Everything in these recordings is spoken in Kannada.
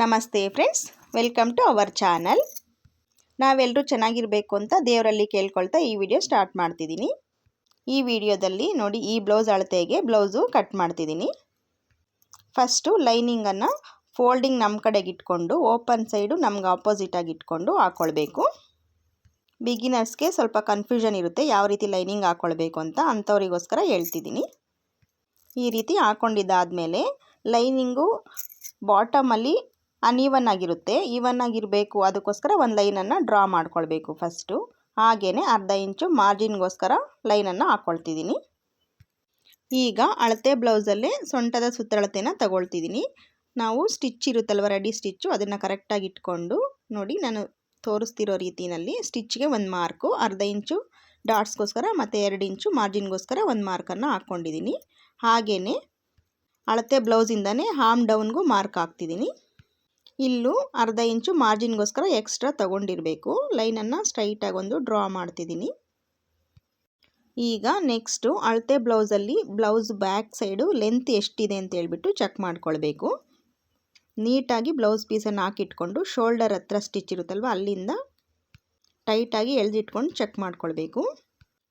ನಮಸ್ತೆ friends, welcome to our channel. ನಾವೆಲ್ಲರೂ ಚೆನ್ನಾಗಿರಬೇಕು ಅಂತ ದೇವರಲ್ಲಿ ಕೇಳ್ಕೊಳ್ತಾ ಈ ವಿಡಿಯೋ ಸ್ಟಾರ್ಟ್ ಮಾಡ್ತಿದ್ದೀನಿ. ಈ ವಿಡಿಯೋದಲ್ಲಿ ನೋಡಿ ಈ ಬ್ಲೌಸ್ ಅಳತೆಗೆ ಬ್ಲೌಸು ಕಟ್ ಮಾಡ್ತಿದ್ದೀನಿ. ಫಸ್ಟು ಲೈನಿಂಗನ್ನು ಫೋಲ್ಡಿಂಗ್ ನಮ್ಮ ಕಡೆಗೆ ಇಟ್ಕೊಂಡು, ಓಪನ್ ಸೈಡು ನಮ್ಗೆ ಆಪೋಸಿಟಾಗಿ ಇಟ್ಕೊಂಡು ಹಾಕ್ಕೊಳ್ಬೇಕು ಬಿಗಿನರ್ಸ್ಗೆ ಸ್ವಲ್ಪ ಕನ್ಫ್ಯೂಷನ್ ಇರುತ್ತೆ, ಯಾವ ರೀತಿ ಲೈನಿಂಗ್ ಹಾಕ್ಕೊಳ್ಬೇಕು ಅಂತ ಅಂಥವ್ರಿಗೋಸ್ಕರ ಹೇಳ್ತಿದ್ದೀನಿ. ಈ ರೀತಿ ಹಾಕ್ಕೊಂಡಿದ್ದಾದಮೇಲೆ ಲೈನಿಂಗು ಬಾಟಮಲ್ಲಿ ಅನ್ಇವನ್ ಆಗಿರುತ್ತೆ. ಈವನ್ ಆಗಿರಬೇಕು. ಅದಕ್ಕೋಸ್ಕರ ಒಂದು ಲೈನನ್ನು ಡ್ರಾ ಮಾಡ್ಕೊಳ್ಬೇಕು ಫಸ್ಟು ಹಾಗೆಯೇ ಅರ್ಧ ಇಂಚು ಮಾರ್ಜಿನ್ಗೋಸ್ಕರ ಲೈನನ್ನು ಹಾಕ್ಕೊಳ್ತಿದ್ದೀನಿ ಈಗ ಅಳತೆ ಬ್ಲೌಸಲ್ಲೇ ಸೊಂಟದ ಸುತ್ತಳತೆನ ತಗೊಳ್ತಿದ್ದೀನಿ ನಾವು ಸ್ಟಿಚ್ ಇರುತ್ತಲ್ವ ರೆಡಿ ಸ್ಟಿಚ್ಚು ಅದನ್ನು ಕರೆಕ್ಟಾಗಿ ಇಟ್ಕೊಂಡು ನೋಡಿ ನಾನು ತೋರಿಸ್ತಿರೋ ರೀತಿಯಲ್ಲಿ ಸ್ಟಿಚ್ಗೆ ಒಂದು ಮಾರ್ಕು ಅರ್ಧ ಇಂಚು ಡಾಟ್ಸ್ಗೋಸ್ಕರ ಮತ್ತು ಎರಡು ಇಂಚು ಮಾರ್ಜಿನ್ಗೋಸ್ಕರ ಒಂದು ಮಾರ್ಕನ್ನು ಹಾಕ್ಕೊಂಡಿದ್ದೀನಿ ಹಾಗೆಯೇ ಅಳತೆ ಬ್ಲೌಸಿಂದನೇ ಹಾಮ್ ಡೌನ್ಗೂ ಮಾರ್ಕ್ ಹಾಕ್ತಿದ್ದೀನಿ ಇಲ್ಲೂ ಅರ್ಧ ಇಂಚು ಮಾರ್ಜಿನ್ಗೋಸ್ಕರ ಎಕ್ಸ್ಟ್ರಾ ತಗೊಂಡಿರಬೇಕು. ಲೈನನ್ನು ಸ್ಟ್ರೈಟಾಗಿ ಒಂದು ಡ್ರಾ ಮಾಡ್ತಿದ್ದೀನಿ. ಈಗ ನೆಕ್ಸ್ಟು ಅಳತೆ ಬ್ಲೌಸಲ್ಲಿ ಬ್ಲೌಸ್ ಬ್ಯಾಕ್ ಸೈಡು ಲೆಂತ್ ಎಷ್ಟಿದೆ ಅಂತ ಹೇಳ್ಬಿಟ್ಟು ಚೆಕ್ ಮಾಡ್ಕೊಳ್ಬೇಕು. ನೀಟಾಗಿ ಬ್ಲೌಸ್ ಪೀಸನ್ನು ಹಾಕಿಟ್ಕೊಂಡು ಶೋಲ್ಡರ್ ಹತ್ರ ಸ್ಟಿಚ್ ಇರುತ್ತಲ್ವ ಅಲ್ಲಿಂದ ಟೈಟಾಗಿ ಎಳೆದಿಟ್ಕೊಂಡು ಚೆಕ್ ಮಾಡ್ಕೊಳ್ಬೇಕು.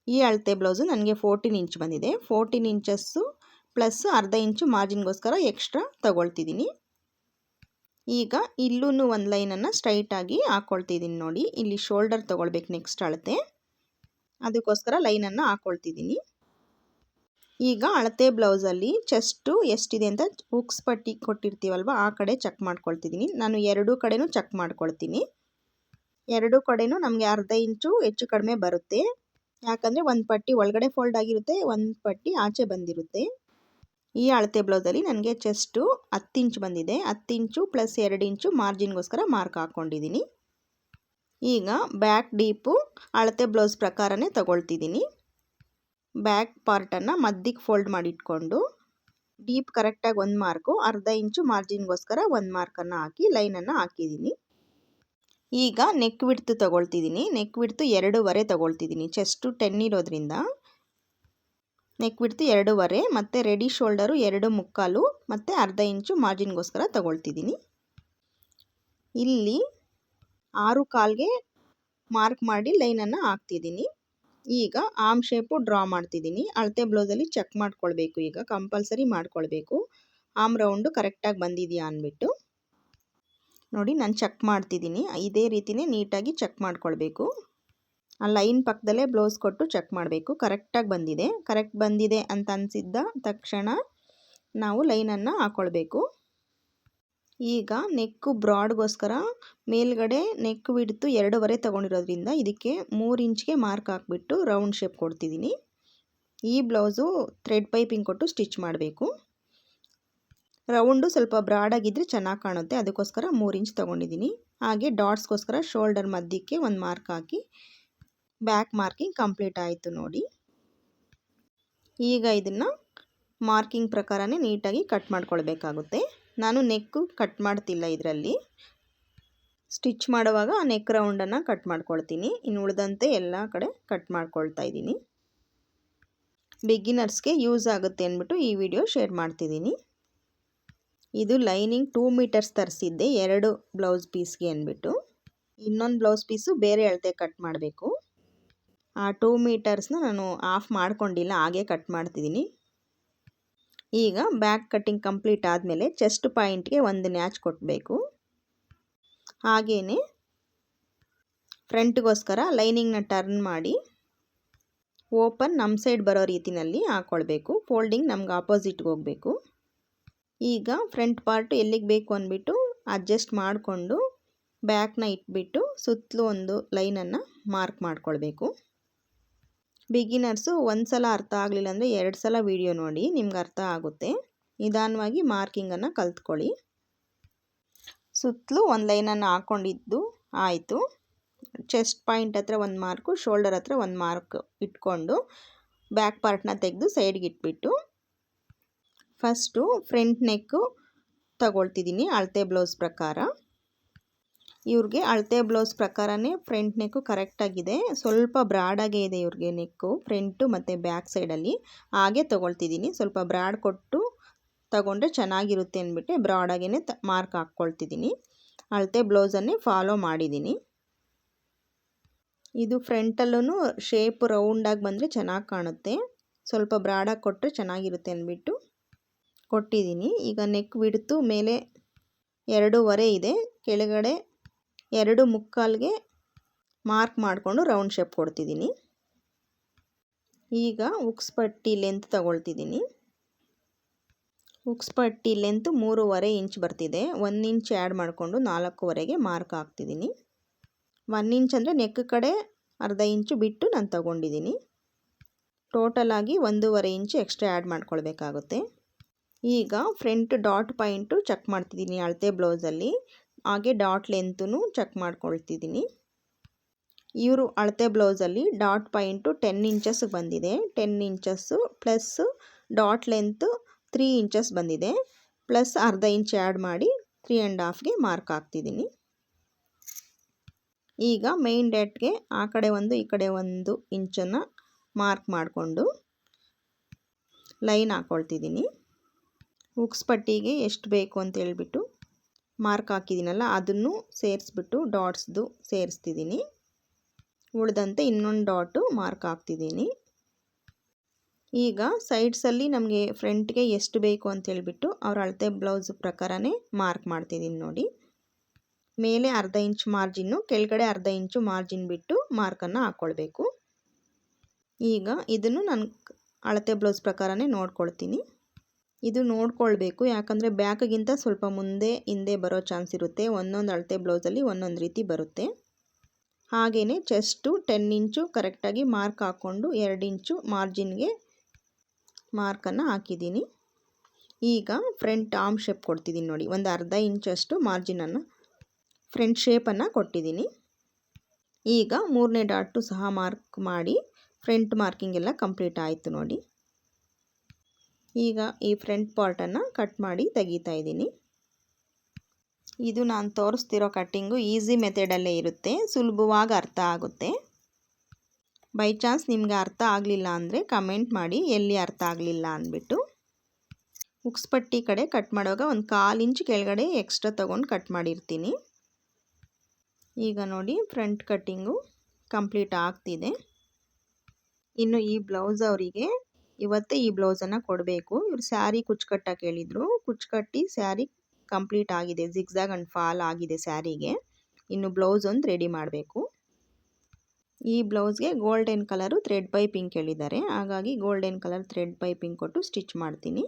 ಈ ಅಳತೆ ಬ್ಲೌಸು ನನಗೆ ಫೋರ್ಟೀನ್ ಇಂಚ್ ಬಂದಿದೆ. ಫೋರ್ಟೀನ್ ಇಂಚಸ್ಸು ಪ್ಲಸ್ ಅರ್ಧ ಇಂಚು ಮಾರ್ಜಿನ್ಗೋಸ್ಕರ ಎಕ್ಸ್ಟ್ರಾ ತಗೊಳ್ತಿದ್ದೀನಿ. ಈಗ ಇಲ್ಲೂ ಒಂದು ಲೈನನ್ನು ಸ್ಟ್ರೈಟಾಗಿ ಹಾಕ್ಕೊಳ್ತಿದ್ದೀನಿ ನೋಡಿ. ಇಲ್ಲಿ ಶೋಲ್ಡರ್ ತೊಗೊಳ್ಬೇಕು ನೆಕ್ಸ್ಟ್ ಅಳತೆ. ಅದಕ್ಕೋಸ್ಕರ ಲೈನನ್ನು ಹಾಕ್ಕೊಳ್ತಿದ್ದೀನಿ ಈಗ ಅಳತೆ ಬ್ಲೌಸಲ್ಲಿ ಚೆಸ್ಟು ಎಷ್ಟಿದೆ ಅಂತ ಉಕ್ಸ್ ಪಟ್ಟಿ ಕೊಟ್ಟಿರ್ತೀವಲ್ವ, ಆ ಕಡೆ ಚೆಕ್ ಮಾಡ್ಕೊಳ್ತಿದ್ದೀನಿ ನಾನು ಎರಡೂ ಕಡೆನೂ ಚೆಕ್ ಮಾಡ್ಕೊಳ್ತೀನಿ. ಎರಡೂ ಕಡೆನೂ ನಮಗೆ ಅರ್ಧ ಇಂಚು ಹೆಚ್ಚು ಕಡಿಮೆ ಬರುತ್ತೆ. ಯಾಕಂದರೆ ಒಂದು ಪಟ್ಟಿ ಒಳಗಡೆ ಫೋಲ್ಡ್ ಆಗಿರುತ್ತೆ, ಒಂದು ಪಟ್ಟಿ ಆಚೆ ಬಂದಿರುತ್ತೆ. ಈ ಅಳತೆ ಬ್ಲೌಸಲ್ಲಿ ನನಗೆ ಚೆಸ್ಟು ಹತ್ತು ಇಂಚು ಬಂದಿದೆ. ಹತ್ತು ಇಂಚು ಪ್ಲಸ್ ಎರಡು ಇಂಚು ಮಾರ್ಜಿನ್ಗೋಸ್ಕರ ಮಾರ್ಕ್ ಹಾಕ್ಕೊಂಡಿದ್ದೀನಿ. ಈಗ ಬ್ಯಾಕ್ ಡೀಪು ಅಳತೆ ಬ್ಲೌಸ್ ಪ್ರಕಾರನೇ ತಗೊಳ್ತಿದ್ದೀನಿ. ಬ್ಯಾಕ್ ಪಾರ್ಟನ್ನು ಮದ್ದಿಗೆ ಫೋಲ್ಡ್ ಮಾಡಿಟ್ಕೊಂಡು ಡೀಪ್ ಕರೆಕ್ಟಾಗಿ ಒಂದು ಮಾರ್ಕು ಅರ್ಧ ಇಂಚು ಮಾರ್ಜಿನ್ಗೋಸ್ಕರ ಒಂದು ಮಾರ್ಕನ್ನು ಹಾಕಿ ಲೈನನ್ನು ಹಾಕಿದ್ದೀನಿ. ಈಗ ನೆಕ್ ವಿಡ್ತು ತಗೊಳ್ತಿದ್ದೀನಿ. ನೆಕ್ ವಿಡ್ತು ಎರಡೂವರೆ ತಗೊಳ್ತಿದ್ದೀನಿ. ಚೆಸ್ಟು ಟೆನ್ ಇರೋದ್ರಿಂದ ನೆಕ್ ಬಿಡ್ತು ಎರಡೂವರೆ, ಮತ್ತು ರೆಡಿ ಶೋಲ್ಡರು ಎರಡು ಮುಕ್ಕಾಲು, ಮತ್ತು ಅರ್ಧ ಇಂಚು ಮಾರ್ಜಿನ್ಗೋಸ್ಕರ ತಗೊಳ್ತಿದ್ದೀನಿ. ಇಲ್ಲಿ ಆರು ಕಾಲ್ಗೆ ಮಾರ್ಕ್ ಮಾಡಿ ಲೈನನ್ನು ಹಾಕ್ತಿದ್ದೀನಿ. ಈಗ ಆಮ್ ಶೇಪು ಡ್ರಾ ಮಾಡ್ತಿದ್ದೀನಿ. ಅಳತೆ ಬ್ಲೌಸಲ್ಲಿ ಚೆಕ್ ಮಾಡ್ಕೊಳ್ಬೇಕು ಈಗ ಕಂಪಲ್ಸರಿ ಮಾಡ್ಕೊಳ್ಬೇಕು. ಆಮ್ ರೌಂಡು ಕರೆಕ್ಟಾಗಿ ಬಂದಿದೆಯಾ ಅಂದ್ಬಿಟ್ಟು ನೋಡಿ, ನಾನು ಚೆಕ್ ಮಾಡ್ತಿದ್ದೀನಿ. ಇದೇ ರೀತಿಯೇ ನೀಟಾಗಿ ಚೆಕ್ ಮಾಡ್ಕೊಳ್ಬೇಕು. ಆ ಲೈನ್ ಪಕ್ಕದಲ್ಲೇ ಬ್ಲೌಸ್ ಕೊಟ್ಟು ಚೆಕ್ ಮಾಡಬೇಕು. ಕರೆಕ್ಟಾಗಿ ಬಂದಿದೆ. ಕರೆಕ್ಟ್ ಬಂದಿದೆ ಅಂತ ಅನಿಸಿದ್ದ ತಕ್ಷಣ ನಾವು ಲೈನನ್ನು ಹಾಕ್ಕೊಳ್ಬೇಕು ಈಗ ನೆಕ್ಕು ಬ್ರಾಡ್ಗೋಸ್ಕರ ಮೇಲ್ಗಡೆ ನೆಕ್ ಬಿಡ್ತು ಎರಡೂವರೆ ತೊಗೊಂಡಿರೋದ್ರಿಂದ ಇದಕ್ಕೆ ಮೂರು ಇಂಚ್ಗೆ ಮಾರ್ಕ್ ಹಾಕ್ಬಿಟ್ಟು ರೌಂಡ್ ಶೇಪ್ ಕೊಡ್ತಿದ್ದೀನಿ. ಈ ಬ್ಲೌಸು ಥ್ರೆಡ್ ಪೈಪಿಂಗ್ ಕೊಟ್ಟು ಸ್ಟಿಚ್ ಮಾಡಬೇಕು. ರೌಂಡು ಸ್ವಲ್ಪ ಬ್ರಾಡಾಗಿದ್ದರೆ ಚೆನ್ನಾಗಿ ಕಾಣುತ್ತೆ. ಅದಕ್ಕೋಸ್ಕರ ಮೂರು ಇಂಚ್ ತೊಗೊಂಡಿದ್ದೀನಿ. ಹಾಗೆ ಡಾಟ್ಸ್ಗೋಸ್ಕರ ಶೋಲ್ಡರ್ ಮಧ್ಯಕ್ಕೆ ಒಂದು ಮಾರ್ಕ್ ಹಾಕಿ ಬ್ಯಾಕ್ ಮಾರ್ಕಿಂಗ್ ಕಂಪ್ಲೀಟ್ ಆಯಿತು ನೋಡಿ. ಈಗ ಇದನ್ನು ಮಾರ್ಕಿಂಗ್ ಪ್ರಕಾರನೇ ನೀಟಾಗಿ ಕಟ್ ಮಾಡ್ಕೊಳ್ಬೇಕಾಗುತ್ತೆ. ನಾನು ನೆಕ್ಕು ಕಟ್ ಮಾಡ್ತಿಲ್ಲ ಇದರಲ್ಲಿ. ಸ್ಟಿಚ್ ಮಾಡುವಾಗ ಆ ನೆಕ್ ರೌಂಡನ್ನು ಕಟ್ ಮಾಡ್ಕೊಳ್ತೀನಿ. ಇನ್ನು ಉಳಿದಂತೆ ಎಲ್ಲ ಕಡೆ ಕಟ್ ಮಾಡ್ಕೊಳ್ತಾ ಇದ್ದೀನಿ. ಬಿಗಿನರ್ಸ್ಗೆ ಯೂಸ್ ಆಗುತ್ತೆ ಅಂದ್ಬಿಟ್ಟು ಈ ವಿಡಿಯೋ ಶೇರ್ ಮಾಡ್ತಿದ್ದೀನಿ. ಇದು ಲೈನಿಂಗ್ ಟೂ ಮೀಟರ್ಸ್ ತರಿಸಿದ್ದೆ ಎರಡು ಬ್ಲೌಸ್ ಪೀಸ್ಗೆ ಅಂದ್ಬಿಟ್ಟು. ಇನ್ನೊಂದು ಬ್ಲೌಸ್ ಪೀಸು ಬೇರೆ ಅಳತೆ ಕಟ್ ಮಾಡಬೇಕು. ಆ ಟೂ ಮೀಟರ್ಸ್ನ ನಾನು ಆಫ್ ಮಾಡಿಕೊಂಡಿಲ್ಲ, ಹಾಗೆ ಕಟ್ ಮಾಡ್ತಿದ್ದೀನಿ ಈಗ ಬ್ಯಾಕ್ ಕಟ್ಟಿಂಗ್ ಕಂಪ್ಲೀಟ್ ಆದಮೇಲೆ ಚೆಸ್ಟ್ ಪಾಯಿಂಟ್ಗೆ ಒಂದು ನ್ಯಾಚ್ ಕೊಟ್ಟಬೇಕು ಹಾಗೆಯೇ ಫ್ರಂಟ್ಗೋಸ್ಕರ ಲೈನಿಂಗ್ನ ಟರ್ನ್ ಮಾಡಿ ಓಪನ್ ನಮ್ಮ ಸೈಡ್ ಬರೋ ರೀತಿಯಲ್ಲಿ ಹಾಕ್ಕೊಳ್ಬೇಕು ಫೋಲ್ಡಿಂಗ್ ನಮ್ಗೆ ಆಪೋಸಿಟ್ಗೆ ಹೋಗಬೇಕು. ಈಗ ಫ್ರಂಟ್ ಪಾರ್ಟ್ ಎಲ್ಲಿಗೆ ಬೇಕು ಅಂದ್ಬಿಟ್ಟು ಅಡ್ಜಸ್ಟ್ ಮಾಡಿಕೊಂಡು ಬ್ಯಾಕ್ನ ಇಟ್ಬಿಟ್ಟು ಸುತ್ತಲೂ ಒಂದು ಲೈನನ್ನು ಮಾರ್ಕ್ ಮಾಡ್ಕೊಳ್ಬೇಕು. ಬಿಗಿನರ್ಸು ಒಂದು ಸಲ ಅರ್ಥ ಆಗಲಿಲ್ಲ ಅಂದರೆ ಎರಡು ಸಲ ವೀಡಿಯೋ ನೋಡಿ ನಿಮ್ಗೆ ಅರ್ಥ ಆಗುತ್ತೆ. ನಿಧಾನವಾಗಿ ಮಾರ್ಕಿಂಗನ್ನು ಕಲ್ತ್ಕೊಳ್ಳಿ. ಸುತ್ತಲೂ ಒಂದು ಲೈನನ್ನು ಹಾಕ್ಕೊಂಡಿದ್ದು ಆಯಿತು. ಚೆಸ್ಟ್ ಪಾಯಿಂಟ್ ಹತ್ರ ಒಂದು ಮಾರ್ಕು, ಶೋಲ್ಡರ್ ಹತ್ರ ಒಂದು ಮಾರ್ಕ್ ಇಟ್ಕೊಂಡು ಬ್ಯಾಕ್ ಪಾರ್ಟ್ನ ತೆಗೆದು ಸೈಡ್ಗೆ ಇಟ್ಬಿಟ್ಟು ಫಸ್ಟು ಫ್ರಂಟ್ ನೆಕ್ಕು ತಗೊಳ್ತಿದ್ದೀನಿ ಅಳತೆ ಬ್ಲೌಸ್ ಪ್ರಕಾರ. ಇವ್ರಿಗೆ ಅಳತೆ ಬ್ಲೌಸ್ ಪ್ರಕಾರನೇ ಫ್ರಂಟ್ ನೆಕ್ಕು ಕರೆಕ್ಟಾಗಿದೆ ಸ್ವಲ್ಪ ಬ್ರಾಡಾಗೇ ಇದೆ ಇವ್ರಿಗೆ ನೆಕ್ಕು ಫ್ರಂಟು ಮತ್ತು ಬ್ಯಾಕ್ ಸೈಡಲ್ಲಿ ಹಾಗೆ ತೊಗೊಳ್ತಿದ್ದೀನಿ. ಸ್ವಲ್ಪ ಬ್ರಾಡ್ ಕೊಟ್ಟು ತಗೊಂಡ್ರೆ ಚೆನ್ನಾಗಿರುತ್ತೆ ಅಂದ್ಬಿಟ್ಟು ಬ್ರಾಡಾಗೇ ತ ಮಾರ್ಕ್ ಹಾಕ್ಕೊಳ್ತಿದ್ದೀನಿ. ಅಳತೆ ಬ್ಲೌಸನ್ನೇ ಫಾಲೋ ಮಾಡಿದ್ದೀನಿ. ಇದು ಫ್ರಂಟಲ್ಲೂ ಶೇಪ್ ರೌಂಡಾಗಿ ಬಂದರೆ ಚೆನ್ನಾಗಿ ಕಾಣುತ್ತೆ. ಸ್ವಲ್ಪ ಬ್ರಾಡಾಗಿ ಕೊಟ್ಟರೆ ಚೆನ್ನಾಗಿರುತ್ತೆ ಅಂದ್ಬಿಟ್ಟು ಕೊಟ್ಟಿದ್ದೀನಿ. ಈಗ ನೆಕ್ ಬಿಡ್ತು ಮೇಲೆ ಎರಡೂವರೆ ಇದೆ. ಕೆಳಗಡೆ ಎರಡು ಮುಕ್ಕಾಲಿಗೆ ಮಾರ್ಕ್ ಮಾಡಿಕೊಂಡು ರೌಂಡ್ ಶೇಪ್ ಕೊಡ್ತಿದ್ದೀನಿ. ಈಗ ಉಕ್ಸ್ ಪಟ್ಟಿ ಲೆಂತ್ ತಗೊಳ್ತಿದ್ದೀನಿ. ಉಕ್ಸ್ ಪಟ್ಟಿ ಲೆಂತ್ ಮೂರುವರೆ ಇಂಚ್ ಬರ್ತಿದೆ. ಒಂದು ಇಂಚ್ ಆ್ಯಡ್ ಮಾಡಿಕೊಂಡು ನಾಲ್ಕೂವರೆಗೆ ಮಾರ್ಕ್ ಹಾಕ್ತಿದ್ದೀನಿ. ಒನ್ ಇಂಚ್ ಅಂದರೆ ನೆಕ್ ಕಡೆ ಅರ್ಧ ಇಂಚು ಬಿಟ್ಟು ನಾನು ತಗೊಂಡಿದ್ದೀನಿ. ಟೋಟಲಾಗಿ ಒಂದೂವರೆ ಇಂಚು ಎಕ್ಸ್ಟ್ರಾ ಆ್ಯಡ್ ಮಾಡ್ಕೊಳ್ಬೇಕಾಗುತ್ತೆ. ಈಗ ಫ್ರಂಟ್ ಡಾಟ್ ಪಾಯಿಂಟು ಚೆಕ್ ಮಾಡ್ತಿದ್ದೀನಿ ಅಳತೆ ಬ್ಲೌಸಲ್ಲಿ. ಹಾಗೆ ಡಾಟ್ ಲೆಂತೂ ಚೆಕ್ ಮಾಡ್ಕೊಳ್ತಿದ್ದೀನಿ. ಇವರು ಅಳತೆ ಬ್ಲೌಸಲ್ಲಿ ಡಾಟ್ ಪಾಯಿಂಟು ಟೆನ್ ಇಂಚಸ್ ಬಂದಿದೆ. Ten inches plus dot length three inches ಬಂದಿದೆ. ಪ್ಲಸ್ ಅರ್ಧ ಇಂಚ್ ಆ್ಯಡ್ ಮಾಡಿ ತ್ರೀ ಆ್ಯಂಡ್ ಹಾಫ್ಗೆ ಮಾರ್ಕ್ ಹಾಕ್ತಿದ್ದೀನಿ. ಈಗ ಮೇನ್ ಡೇಟ್ಗೆ ಆ ಕಡೆ ಒಂದು, ಈ ಕಡೆ ಒಂದು ಇಂಚನ್ನು ಮಾರ್ಕ್ ಮಾಡಿಕೊಂಡು ಲೈನ್ ಹಾಕ್ಕೊಳ್ತಿದ್ದೀನಿ ಉಕ್ಸ್ ಪಟ್ಟಿಗೆ ಎಷ್ಟು ಬೇಕು ಅಂತ ಹೇಳ್ಬಿಟ್ಟು ಮಾರ್ಕ್ ಹಾಕಿದ್ದೀನಲ್ಲ, ಅದನ್ನು ಸೇರಿಸ್ಬಿಟ್ಟು ಡಾಟ್ಸ್ದು ಸೇರಿಸ್ತಿದ್ದೀನಿ. ಉಳಿದಂತೆ ಇನ್ನೊಂದು ಡಾಟು ಮಾರ್ಕ್ ಹಾಕ್ತಿದ್ದೀನಿ. ಈಗ ಸೈಡ್ಸಲ್ಲಿ ನಮಗೆ ಫ್ರಂಟ್ಗೆ ಎಷ್ಟು ಬೇಕು ಅಂತ ಹೇಳಿಬಿಟ್ಟು ಅವ್ರ ಅಳತೆ ಬ್ಲೌಸ್ ಪ್ರಕಾರನೇ ಮಾರ್ಕ್ ಮಾಡ್ತಿದ್ದೀನಿ ನೋಡಿ. ಮೇಲೆ ಅರ್ಧ ಇಂಚ್ ಮಾರ್ಜಿನ್ನು, ಕೆಳಗಡೆ ಅರ್ಧ ಇಂಚು ಮಾರ್ಜಿನ್ ಬಿಟ್ಟು ಮಾರ್ಕನ್ನು ಹಾಕ್ಕೊಳ್ಬೇಕು ಈಗ ಇದನ್ನು ನಾನು ಅಳತೆ ಬ್ಲೌಸ್ ಪ್ರಕಾರನೇ ನೋಡ್ಕೊಳ್ತೀನಿ. ಇದು ನೋಡ್ಕೊಳ್ಬೇಕು. ಯಾಕಂದರೆ ಬ್ಯಾಕ್ಗಿಂತ ಸ್ವಲ್ಪ ಮುಂದೆ, ಹಿಂದೆ ಬರೋ ಚಾನ್ಸ್ ಇರುತ್ತೆ. ಒಂದೊಂದು ಅಳತೆ ಬ್ಲೌಸಲ್ಲಿ ಒಂದೊಂದು ರೀತಿ ಬರುತ್ತೆ. ಹಾಗೆಯೇ ಚೆಸ್ಟು ಟೆನ್ ಇಂಚು ಕರೆಕ್ಟಾಗಿ ಮಾರ್ಕ್ ಹಾಕ್ಕೊಂಡು ಎರಡು ಇಂಚು ಮಾರ್ಜಿನ್ಗೆ ಮಾರ್ಕನ್ನು ಹಾಕಿದ್ದೀನಿ. ಈಗ ಫ್ರಂಟ್ ಆಮ್ ಶೇಪ್ ಕೊಡ್ತಿದ್ದೀನಿ ನೋಡಿ. ಒಂದು ಅರ್ಧ ಇಂಚಷ್ಟು ಮಾರ್ಜಿನನ್ನು, ಫ್ರಂಟ್ ಶೇಪನ್ನು ಕೊಟ್ಟಿದ್ದೀನಿ. ಈಗ ಮೂರನೇ ಡಾಟು ಸಹ ಮಾರ್ಕ್ ಮಾಡಿ, ಫ್ರಂಟ್ ಮಾರ್ಕಿಂಗ್ ಎಲ್ಲ ಕಂಪ್ಲೀಟ್ ಆಯಿತು ನೋಡಿ. ಈಗ ಈ ಫ್ರಂಟ್ ಪಾರ್ಟನ್ನು ಕಟ್ ಮಾಡಿ ತೆಗಿತಾ ಇದ್ದೀನಿ. ಇದು ನಾನು ತೋರಿಸ್ತಿರೋ ಕಟ್ಟಿಂಗು ಈಸಿ ಮೆಥಡಲ್ಲೇ ಇರುತ್ತೆ, ಸುಲಭವಾಗಿ ಅರ್ಥ ಆಗುತ್ತೆ. ಬೈ ಚಾನ್ಸ್ ನಿಮಗೆ ಅರ್ಥ ಆಗಲಿಲ್ಲ ಅಂದರೆ ಕಮೆಂಟ್ ಮಾಡಿ ಎಲ್ಲಿ ಅರ್ಥ ಆಗಲಿಲ್ಲ ಅಂದ್ಬಿಟ್ಟು. ಉಕ್ಸ್ಪಟ್ಟಿ ಕಡೆ ಕಟ್ ಮಾಡುವಾಗ ಒಂದು ಕಾಲು ಇಂಚ್ ಕೆಳಗಡೆ ಎಕ್ಸ್ಟ್ರಾ ತೊಗೊಂಡು ಕಟ್ ಮಾಡಿರ್ತೀನಿ. ಈಗ ನೋಡಿ ಫ್ರಂಟ್ ಕಟ್ಟಿಂಗು ಕಂಪ್ಲೀಟ್ ಆಗ್ತಿದೆ. ಇನ್ನು ಈ ಬ್ಲೌಸ್ ಅವರಿಗೆ ಇವತ್ತೇ ಈ ಬ್ಲೌಸನ್ನು ಕೊಡಬೇಕು. ಇವ್ರು ಸ್ಯಾರಿ ಕುಚ್ಕಟ್ಟಕ್ಕೆ ಕೇಳಿದರು. ಕುಚ್ಕಟ್ಟಿ ಸ್ಯಾರಿ ಕಂಪ್ಲೀಟ್ ಆಗಿದೆ. ಜಿಗ್ಜಾಗ್ ಆ್ಯಂಡ್ ಫಾಲ್ ಆಗಿದೆ ಸ್ಯಾರಿಗೆ. ಇನ್ನು ಬ್ಲೌಸ್ ಒಂದು ರೆಡಿ ಮಾಡಬೇಕು. ಈ ಬ್ಲೌಸ್ಗೆ ಗೋಲ್ಡನ್ ಕಲರು ಥ್ರೆಡ್ ಪೈಪಿಂಗ್ ಕೇಳಿದ್ದಾರೆ ಹಾಗಾಗಿ ಗೋಲ್ಡನ್ ಕಲರ್ ಥ್ರೆಡ್ ಪೈಪಿಂಗ್ ಕೊಟ್ಟು ಸ್ಟಿಚ್ ಮಾಡ್ತೀನಿ.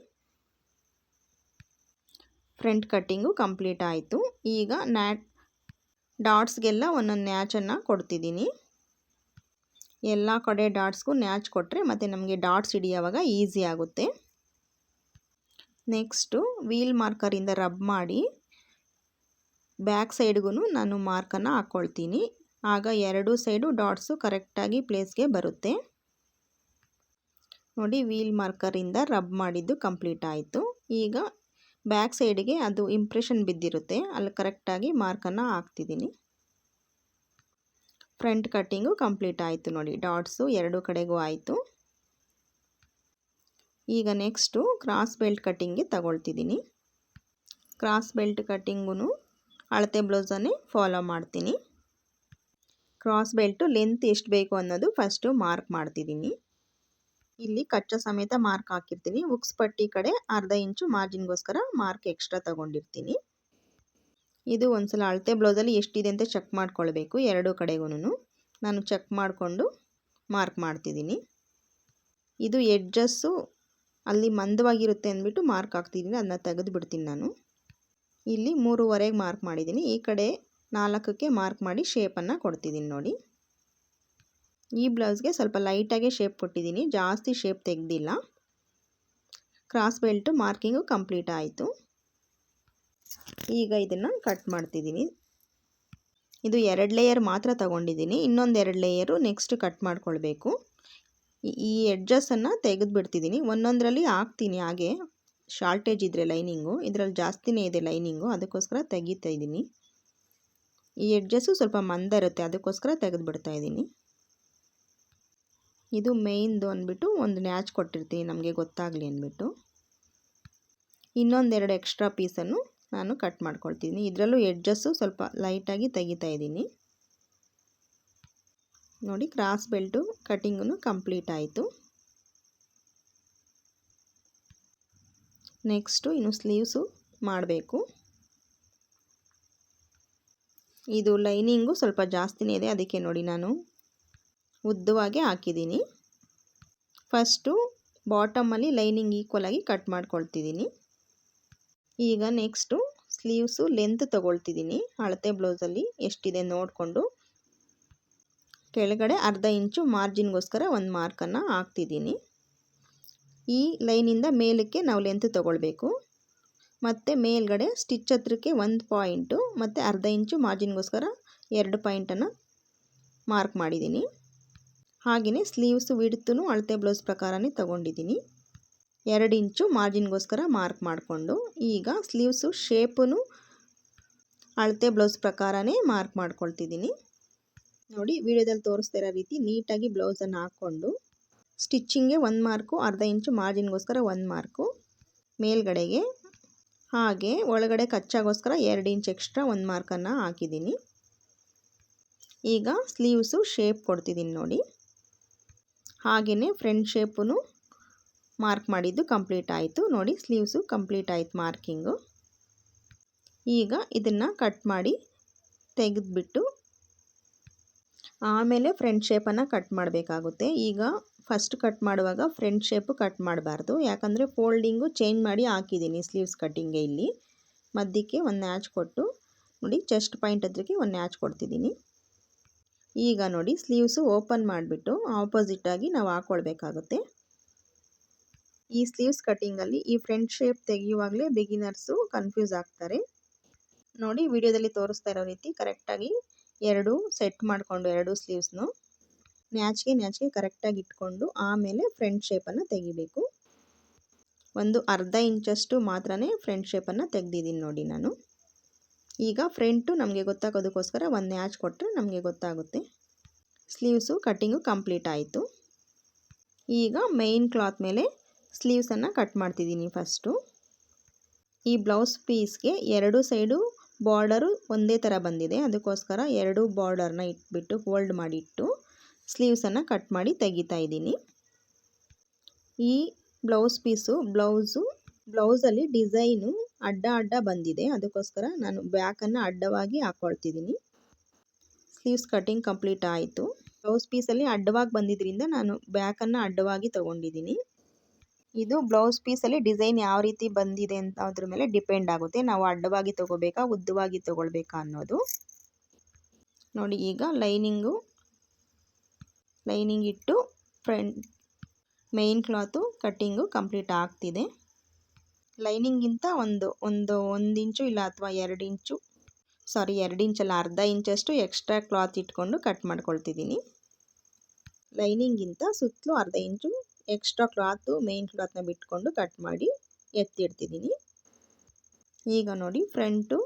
ಫ್ರಂಟ್ ಕಟ್ಟಿಂಗು ಕಂಪ್ಲೀಟ್ ಆಯಿತು. ಈಗ ನ್ಯಾಟ್ ಡಾಟ್ಸ್ಗೆಲ್ಲ ಒಂದೊಂದು ನ್ಯಾಚನ್ನು ಕೊಡ್ತಿದ್ದೀನಿ. ಎಲ್ಲ ಕಡೆ ಡಾಟ್ಸ್ಗೂ ನ್ಯಾಚ್ ಕೊಟ್ಟರೆ ಮತ್ತು ನಮಗೆ ಡಾಟ್ಸ್ ಹಿಡಿಯೋವಾಗ ಈಸಿ ಆಗುತ್ತೆ. ನೆಕ್ಸ್ಟು ವೀಲ್ ಮಾರ್ಕರಿಂದ ರಬ್ ಮಾಡಿ ಬ್ಯಾಕ್ ಸೈಡ್ಗೂ ನಾನು ಮಾರ್ಕನ್ನು ಹಾಕ್ಕೊಳ್ತೀನಿ ಆಗ ಎರಡು ಸೈಡು ಡಾಟ್ಸು ಕರೆಕ್ಟಾಗಿ ಪ್ಲೇಸ್ಗೆ ಬರುತ್ತೆ. ನೋಡಿ ವೀಲ್ ಮಾರ್ಕರಿಂದ ರಬ್ ಮಾಡಿದ್ದು ಕಂಪ್ಲೀಟ್ ಆಯಿತು. ಈಗ ಬ್ಯಾಕ್ ಸೈಡ್ಗೆ ಅದು ಇಂಪ್ರೆಷನ್ ಬಿದ್ದಿರುತ್ತೆ. ಅಲ್ಲಿ ಕರೆಕ್ಟಾಗಿ ಮಾರ್ಕನ್ನು ಹಾಕ್ತಿದ್ದೀನಿ. ಫ್ರಂಟ್ ಕಟ್ಟಿಂಗು ಕಂಪ್ಲೀಟ್ ಆಯಿತು ನೋಡಿ, ಡಾಟ್ಸು ಎರಡು ಕಡೆಗೂ ಆಯಿತು. ಈಗ ನೆಕ್ಸ್ಟು ಕ್ರಾಸ್ ಬೆಲ್ಟ್ ಕಟ್ಟಿಂಗ್ಗೆ ತಗೊಳ್ತಿದ್ದೀನಿ. ಕ್ರಾಸ್ ಬೆಲ್ಟ್ ಕಟ್ಟಿಂಗೂ ಅಳತೆ ಬ್ಲೌಸನ್ನೇ ಫಾಲೋ ಮಾಡ್ತೀನಿ. ಕ್ರಾಸ್ ಬೆಲ್ಟು ಲೆಂತ್ ಎಷ್ಟು ಬೇಕು ಅನ್ನೋದು ಫಸ್ಟು ಮಾರ್ಕ್ ಮಾಡ್ತಿದ್ದೀನಿ. ಇಲ್ಲಿ ಕಚ್ಚಾ ಸಮೇತ ಮಾರ್ಕ್ ಹಾಕಿರ್ತೀನಿ, ಉಕ್ಸ್ ಪಟ್ಟಿ ಕಡೆ ಅರ್ಧ ಇಂಚು ಮಾರ್ಜಿನ್ಗೋಸ್ಕರ ಮಾರ್ಕ್ ಎಕ್ಸ್ಟ್ರಾ ತಗೊಂಡಿರ್ತೀನಿ. ಇದು ಒಂದು ಸಲ ಅಳತೆ ಬ್ಲೌಸಲ್ಲಿ ಎಷ್ಟಿದೆ ಅಂತ ಚೆಕ್ ಮಾಡ್ಕೊಳ್ಬೇಕು ಎರಡೂ ಕಡೆಗೂ ನಾನು ಚೆಕ್ ಮಾಡಿಕೊಂಡು ಮಾರ್ಕ್ ಮಾಡ್ತಿದ್ದೀನಿ. ಇದು ಎಡ್ಜಸ್ಸು ಅಲ್ಲಿ ಮಂದವಾಗಿರುತ್ತೆ ಅಂದ್ಬಿಟ್ಟು ಮಾರ್ಕ್ ಹಾಕ್ತಿದ್ದೀನಿ, ಅದನ್ನ ತೆಗೆದು ಬಿಡ್ತೀನಿ ನಾನು. ಇಲ್ಲಿ ಮೂರುವರೆಗೆ ಮಾರ್ಕ್ ಮಾಡಿದ್ದೀನಿ. ಈ ಕಡೆ ನಾಲ್ಕಕ್ಕೆ ಮಾರ್ಕ್ ಮಾಡಿ ಶೇಪನ್ನು ಕೊಡ್ತಿದ್ದೀನಿ ನೋಡಿ. ಈ ಬ್ಲೌಸ್ಗೆ ಸ್ವಲ್ಪ ಲೈಟಾಗೆ ಶೇಪ್ ಕೊಟ್ಟಿದ್ದೀನಿ, ಜಾಸ್ತಿ ಶೇಪ್ ತೆಗೆದಿಲ್ಲ. ಕ್ರಾಸ್ ಬೆಲ್ಟು ಮಾರ್ಕಿಂಗು ಕಂಪ್ಲೀಟ್ ಆಯಿತು. ಈಗ ಇದನ್ನು ಕಟ್ ಮಾಡ್ತಿದ್ದೀನಿ. ಇದು ಎರಡು ಲೇಯರ್ ಮಾತ್ರ ತಗೊಂಡಿದ್ದೀನಿ. ಇನ್ನೊಂದು ಎರಡು ಲೇಯರು ನೆಕ್ಸ್ಟ್ ಕಟ್ ಮಾಡ್ಕೊಳ್ಬೇಕು. ಈ ಎಡ್ಜಸ್ಸನ್ನು ತೆಗೆದು ಬಿಡ್ತಿದ್ದೀನಿ ಒಂದೊಂದರಲ್ಲಿ ಹಾಕ್ತೀನಿ. ಹಾಗೆ ಶಾರ್ಟೇಜ್ ಇದ್ದರೆ ಲೈನಿಂಗು ಇದರಲ್ಲಿ ಜಾಸ್ತಿನೇ ಇದೆ ಲೈನಿಂಗು ಅದಕ್ಕೋಸ್ಕರ ತೆಗಿತಾ ಇದ್ದೀನಿ. ಈ ಎಡ್ಜಸ್ಸು ಸ್ವಲ್ಪ ಮಂದ ಇರುತ್ತೆ. ಅದಕ್ಕೋಸ್ಕರ ತೆಗೆದುಬಿಡ್ತಾ ಇದ್ದೀನಿ. ಇದು ಮೇಯ್ನ್ದು ಅಂದ್ಬಿಟ್ಟು ಒಂದು ನ್ಯಾಚ್ ಕೊಟ್ಟಿರ್ತೀನಿ. ನಮಗೆ ಗೊತ್ತಾಗಲಿ ಅಂದ್ಬಿಟ್ಟು. ಇನ್ನೊಂದೆರಡು ಎಕ್ಸ್ಟ್ರಾ ಪೀಸನ್ನು ನಾನು ಕಟ್ ಮಾಡ್ಕೊಳ್ತೀನಿ. ಇದರಲ್ಲೂ ಎಡ್ಜಸ್ಸು ಸ್ವಲ್ಪ ಲೈಟಾಗಿ ತೆಗಿತಾ ಇದ್ದೀನಿ. ನೋಡಿ ಕ್ರಾಸ್ ಬೆಲ್ಟು ಕಟಿಂಗು ಕಂಪ್ಲೀಟ್ ಆಯಿತು. ನೆಕ್ಸ್ಟು ಇನ್ನು ಸ್ಲೀವ್ಸು ಮಾಡಬೇಕು. ಇದು ಲೈನಿಂಗು ಸ್ವಲ್ಪ ಜಾಸ್ತಿನೇ ಇದೆ, ಅದಕ್ಕೆ ನೋಡಿ ನಾನು ಉದ್ದವಾಗಿ ಹಾಕಿದ್ದೀನಿ. ಫಸ್ಟು ಬಾಟಮಲ್ಲಿ ಲೈನಿಂಗ್ ಈಕ್ವಲಾಗಿ ಕಟ್ ಮಾಡ್ಕೊಳ್ತಿದ್ದೀನಿ. ಈಗ ನೆಕ್ಸ್ಟು ಸ್ಲೀವ್ಸು ಲೆಂತ್ ತೊಗೊಳ್ತಿದ್ದೀನಿ. ಅಳತೆ ಬ್ಲೌಸಲ್ಲಿ ಎಷ್ಟಿದೆ ನೋಡಿಕೊಂಡು. ಕೆಳಗಡೆ ಅರ್ಧ ಇಂಚು ಮಾರ್ಜಿನ್ಗೋಸ್ಕರ ಒಂದು ಮಾರ್ಕನ್ನು ಹಾಕ್ತಿದ್ದೀನಿ. ಈ ಲೈನಿಂದ ಮೇಲಕ್ಕೆ ನಾವು ಲೆಂತ್ ತೊಗೊಳ್ಬೇಕು. ಮತ್ತು ಮೇಲ್ಗಡೆ ಸ್ಟಿಚ್ ಹತ್ರಕ್ಕೆ ಒಂದು ಪಾಯಿಂಟು ಮತ್ತು ಅರ್ಧ ಇಂಚು ಮಾರ್ಜಿನ್ಗೋಸ್ಕರ ಎರಡು ಪಾಯಿಂಟನ್ನು ಮಾರ್ಕ್ ಮಾಡಿದ್ದೀನಿ. ಹಾಗೆಯೇ ಸ್ಲೀವ್ಸು ವಿಡ್ತೂ ಅಳತೆ ಬ್ಲೌಸ್ ಪ್ರಕಾರನೇ ತೊಗೊಂಡಿದ್ದೀನಿ. ಎರಡು ಇಂಚು ಮಾರ್ಜಿನ್ಗೋಸ್ಕರ ಮಾರ್ಕ್ ಮಾಡಿಕೊಂಡು ಈಗ ಸ್ಲೀವ್ಸು ಶೇಪನ್ನು ಅಳತೆ ಬ್ಲೌಸ್ ಪ್ರಕಾರನೇ ಮಾರ್ಕ್ ಮಾಡ್ಕೊಳ್ತಿದ್ದೀನಿ. ನೋಡಿ, ವಿಡಿಯೋದಲ್ಲಿ ತೋರಿಸ್ತಿರೋ ರೀತಿ ನೀಟಾಗಿ ಬ್ಲೌಸನ್ನು ಹಾಕ್ಕೊಂಡು ಸ್ಟಿಚ್ಚಿಂಗ್ಗೆ ಒಂದು ಮಾರ್ಕು, ಅರ್ಧ ಇಂಚು ಮಾರ್ಜಿನ್ಗೋಸ್ಕರ ಒಂದು ಮಾರ್ಕು, ಮೇಲ್ಗಡೆಗೆ ಹಾಗೆ ಒಳಗಡೆ ಕಚ್ಚಾಗೋಸ್ಕರ ಎರಡು ಇಂಚ್ ಎಕ್ಸ್ಟ್ರಾ ಒಂದು ಮಾರ್ಕನ್ನು ಹಾಕಿದ್ದೀನಿ. ಈಗ ಸ್ಲೀವ್ಸು, ಶೇಪ್ ಕೊಡ್ತಿದ್ದೀನಿ ನೋಡಿ. ಹಾಗೆಯೇ ಫ್ರಂಟ್ ಶೇಪು ಮಾರ್ಕ್ ಮಾಡಿದ್ದು ಕಂಪ್ಲೀಟ್ ಆಯಿತು. ನೋಡಿ ಸ್ಲೀವ್ಸು ಕಂಪ್ಲೀಟ್ ಆಯಿತು ಮಾರ್ಕಿಂಗು ಈಗ ಇದನ್ನು ಕಟ್ ಮಾಡಿ ತೆಗೆದುಬಿಟ್ಟು ಆಮೇಲೆ ಫ್ರಂಟ್ ಶೇಪನ್ನು ಕಟ್ ಮಾಡಬೇಕಾಗುತ್ತೆ. ಈಗ ಫಸ್ಟ್ ಕಟ್ ಮಾಡುವಾಗ ಫ್ರಂಟ್ ಶೇಪು ಕಟ್ ಮಾಡಬಾರ್ದು. ಯಾಕಂದರೆ ಫೋಲ್ಡಿಂಗು ಚೇಂಜ್ ಮಾಡಿ ಹಾಕಿದ್ದೀನಿ ಸ್ಲೀವ್ಸ್ ಕಟ್ಟಿಂಗೆ ಇಲ್ಲಿ. ಮಧ್ಯಕ್ಕೆ ಒಂದು ನ್ಯಾಚ್ ಕೊಟ್ಟು ನೋಡಿ ಚೆಸ್ಟ್ ಪಾಯಿಂಟ್ ಹತ್ರಕ್ಕೆ ಒಂದು ನ್ಯಾಚ್ ಕೊಡ್ತಿದ್ದೀನಿ. ಈಗ ನೋಡಿ ಸ್ಲೀವ್ಸು ಓಪನ್ ಮಾಡಿಬಿಟ್ಟು ಆಪೋಸಿಟಾಗಿ ನಾವು ಹಾಕ್ಕೊಳ್ಬೇಕಾಗುತ್ತೆ ಈ ಸ್ಲೀವ್ಸ್ ಕಟ್ಟಿಂಗಲ್ಲಿ ಈ ಫ್ರಂಟ್ ಶೇಪ್ ತೆಗೆಯುವಾಗಲೇ ಬಿಗಿನರ್ಸು ಕನ್ಫ್ಯೂಸ್ ಆಗ್ತಾರೆ. ನೋಡಿ ವಿಡಿಯೋದಲ್ಲಿ ತೋರಿಸ್ತಾ ಇರೋ ರೀತಿ ಕರೆಕ್ಟಾಗಿ ಎರಡು ಸೆಟ್ ಮಾಡಿಕೊಂಡು ಎರಡು ಸ್ಲೀವ್ಸ್ನು ನ್ಯಾಚ್ಗೆ ನ್ಯಾಚ್ಗೆ ಕರೆಕ್ಟಾಗಿ ಇಟ್ಕೊಂಡು ಆಮೇಲೆ ಫ್ರಂಟ್ ಶೇಪನ್ನು ತೆಗಿಬೇಕು. ಒಂದು ಅರ್ಧ ಇಂಚಷ್ಟು ಮಾತ್ರ ಫ್ರಂಟ್ ಶೇಪನ್ನು ತೆಗ್ದಿದ್ದೀನಿ ನೋಡಿ ನಾನು. ಈಗ ಫ್ರಂಟು ನಮಗೆ ಗೊತ್ತಾಗೋದಕ್ಕೋಸ್ಕರ ಒಂದು ನ್ಯಾಚ್ ಕೊಟ್ಟರೆ ನಮಗೆ ಗೊತ್ತಾಗುತ್ತೆ. ಸ್ಲೀವ್ಸು ಕಟ್ಟಿಂಗು ಕಂಪ್ಲೀಟ್ ಆಯಿತು. ಈಗ ಮೇಯ್ನ್ ಕ್ಲಾತ್ ಮೇಲೆ ಸ್ಲೀವ್ಸನ್ನು ಕಟ್ ಮಾಡ್ತಿದ್ದೀನಿ ಫಸ್ಟು. ಈ ಬ್ಲೌಸ್ ಪೀಸ್ಗೆ ಎರಡು ಸೈಡು ಬಾರ್ಡರು ಒಂದೇ ಥರ ಬಂದಿದೆ. ಅದಕ್ಕೋಸ್ಕರ ಎರಡು ಬಾರ್ಡರ್ನ ಇಟ್ಬಿಟ್ಟು ಫೋಲ್ಡ್ ಮಾಡಿಟ್ಟು ಸ್ಲೀವ್ಸನ್ನು ಕಟ್ ಮಾಡಿ ತೆಗಿತಾ ಇದ್ದೀನಿ. ಈ ಬ್ಲೌಸ್ ಪೀಸು ಬ್ಲೌಸು, ಬ್ಲೌಸಲ್ಲಿ ಡಿಸೈನು ಅಡ್ಡ ಅಡ್ಡ ಬಂದಿದೆ. ಅದಕ್ಕೋಸ್ಕರ ನಾನು ಬ್ಯಾಕನ್ನು ಅಡ್ಡವಾಗಿ ಹಾಕ್ಕೊಳ್ತಿದ್ದೀನಿ ಸ್ಲೀವ್ಸ್ ಕಟಿಂಗ್ ಕಂಪ್ಲೀಟ್ ಆಯಿತು. ಬ್ಲೌಸ್ ಪೀಸಲ್ಲಿ ಅಡ್ಡವಾಗಿ ಬಂದಿದ್ದರಿಂದ ನಾನು ಬ್ಯಾಕನ್ನು ಅಡ್ಡವಾಗಿ ತೊಗೊಂಡಿದ್ದೀನಿ. ಇದು ಬ್ಲೌಸ್ ಪೀಸಲ್ಲಿ ಡಿಸೈನ್ ಯಾವ ರೀತಿ ಬಂದಿದೆ ಅಂತ ಅದ್ರ ಮೇಲೆ ಡಿಪೆಂಡ್ ಆಗುತ್ತೆ. ನಾವು ಅಡ್ಡವಾಗಿ ತಗೋಬೇಕಾ, ಉದ್ದವಾಗಿ ತೊಗೊಳ್ಬೇಕಾ ಅನ್ನೋದು. ನೋಡಿ, ಈಗ ಲೈನಿಂಗು ಲೈನಿಂಗ್ ಇಟ್ಟು front main cloth cutting complete ಆಗ್ತಿದೆ. ಲೈನಿಂಗಿಂತ ಒಂದು ಒಂದು ಒಂದು ಇಂಚು ಇಲ್ಲ ಅಥವಾ ಎರಡು ಇಂಚು, ಸಾರಿ, ಎರಡು ಇಂಚಲ್ಲ ಅರ್ಧ ಇಂಚಷ್ಟು ಎಕ್ಸ್ಟ್ರಾ ಕ್ಲಾತ್ ಇಟ್ಕೊಂಡು ಕಟ್ ಮಾಡ್ಕೊಳ್ತಿದ್ದೀನಿ. ಲೈನಿಂಗಿಂತ ಸುತ್ತಲೂ ಅರ್ಧ ಇಂಚು ಎಕ್ಸ್ಟ್ರಾ ಕ್ಲಾತು ಮೇಯ್ನ್ ಕ್ಲಾತ್ನ ಬಿಟ್ಕೊಂಡು ಕಟ್ ಮಾಡಿ ಎತ್ತಿಡ್ತಿದ್ದೀನಿ. ಈಗ ನೋಡಿ ಫ್ರಂಟು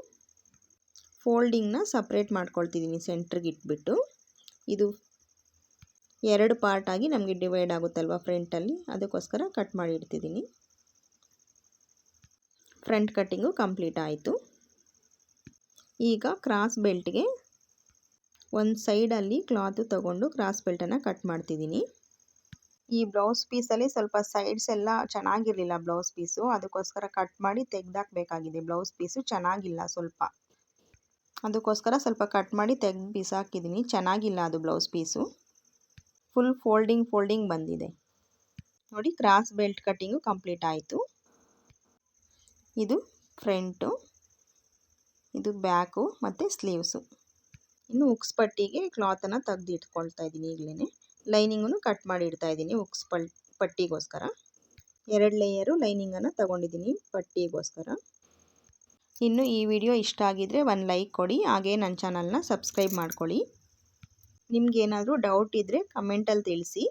ಫೋಲ್ಡಿಂಗ್ನ ಸಪ್ರೇಟ್ ಮಾಡ್ಕೊಳ್ತಿದ್ದೀನಿ ಸೆಂಟ್ರಿಗೆ ಇಟ್ಬಿಟ್ಟು. ಇದು ಎರಡು ಪಾರ್ಟಾಗಿ ನಮಗೆ ಡಿವೈಡ್ ಆಗುತ್ತಲ್ವ ಫ್ರಂಟಲ್ಲಿ ಅದಕ್ಕೋಸ್ಕರ ಕಟ್ ಮಾಡಿ ಇಡ್ತಿದ್ದೀನಿ. ಫ್ರಂಟ್ ಕಟ್ಟಿಂಗು ಕಂಪ್ಲೀಟ್ ಆಯಿತು. ಈಗ ಕ್ರಾಸ್ ಬೆಲ್ಟ್ಗೆ ಒಂದು ಸೈಡಲ್ಲಿ ಕ್ಲಾತು ತಗೊಂಡು ಕ್ರಾಸ್ ಬೆಲ್ಟನ್ನು ಕಟ್ ಮಾಡ್ತಿದ್ದೀನಿ. ಈ ಬ್ಲೌಸ್ ಪೀಸಲ್ಲಿ ಸ್ವಲ್ಪ ಸೈಡ್ಸ್ ಎಲ್ಲ ಚೆನ್ನಾಗಿರಲಿಲ್ಲ ಬ್ಲೌಸ್ ಪೀಸು. ಅದಕ್ಕೋಸ್ಕರ ಕಟ್ ಮಾಡಿ ತೆಗ್ದಾಕಬೇಕಾಗಿದೆ. ಬ್ಲೌಸ್ ಪೀಸು ಚೆನ್ನಾಗಿಲ್ಲ ಸ್ವಲ್ಪ. ಅದಕ್ಕೋಸ್ಕರ ಸ್ವಲ್ಪ ಕಟ್ ಮಾಡಿ ತೆಗ್ದು ಬಿಸಾಕಿದ್ದೀನಿ ಚೆನ್ನಾಗಿಲ್ಲ ಅದು blouse piece. Full folding folding ಬಂದಿದೆ. ನೋಡಿ, ಕ್ರಾಸ್ ಬೆಲ್ಟ್ ಕಟ್ಟಿಂಗು ಕಂಪ್ಲೀಟ್ ಆಯಿತು. ಇದು ಫ್ರಂಟು, ಇದು ಬ್ಯಾಕು ಮತ್ತು ಸ್ಲೀವ್ಸು. ಇನ್ನು ಉಕ್ಸ್ಪಟ್ಟಿಗೆ ಕ್ಲಾತನ್ನು ತೆಗ್ದು ಇಟ್ಕೊಳ್ತಾ ಇದ್ದೀನಿ ಈಗಲೇ ಲೈನಿಂಗನ್ನು ಕಟ್ ಮಾಡಿ ಇಡ್ತಾ ಇದ್ದೀನಿ ಉಕ್ಸ್ ಪಲ್, ಪಟ್ಟಿಗೋಸ್ಕರ. ಎರಡು ಲೇಯರು ಲೈನಿಂಗನ್ನು ತಗೊಂಡಿದ್ದೀನಿ ಪಟ್ಟಿಗೋಸ್ಕರ. ಇನ್ನು ಈ ವಿಡಿಯೋ ಇಷ್ಟ ಆಗಿದರೆ ಒಂದು ಲೈಕ್ ಕೊಡಿ, ಹಾಗೇ ನನ್ನ ಚಾನಲ್ನ ಸಬ್ಸ್ಕ್ರೈಬ್ ಮಾಡ್ಕೊಳ್ಳಿ. ನಿಮಗೇನಾದರೂ ಡೌಟ್ ಇದ್ದರೆ ಕಮೆಂಟಲ್ಲಿ ತಿಳಿಸಿ.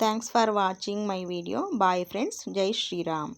Thanks for watching my video bye friends Jai Shriram.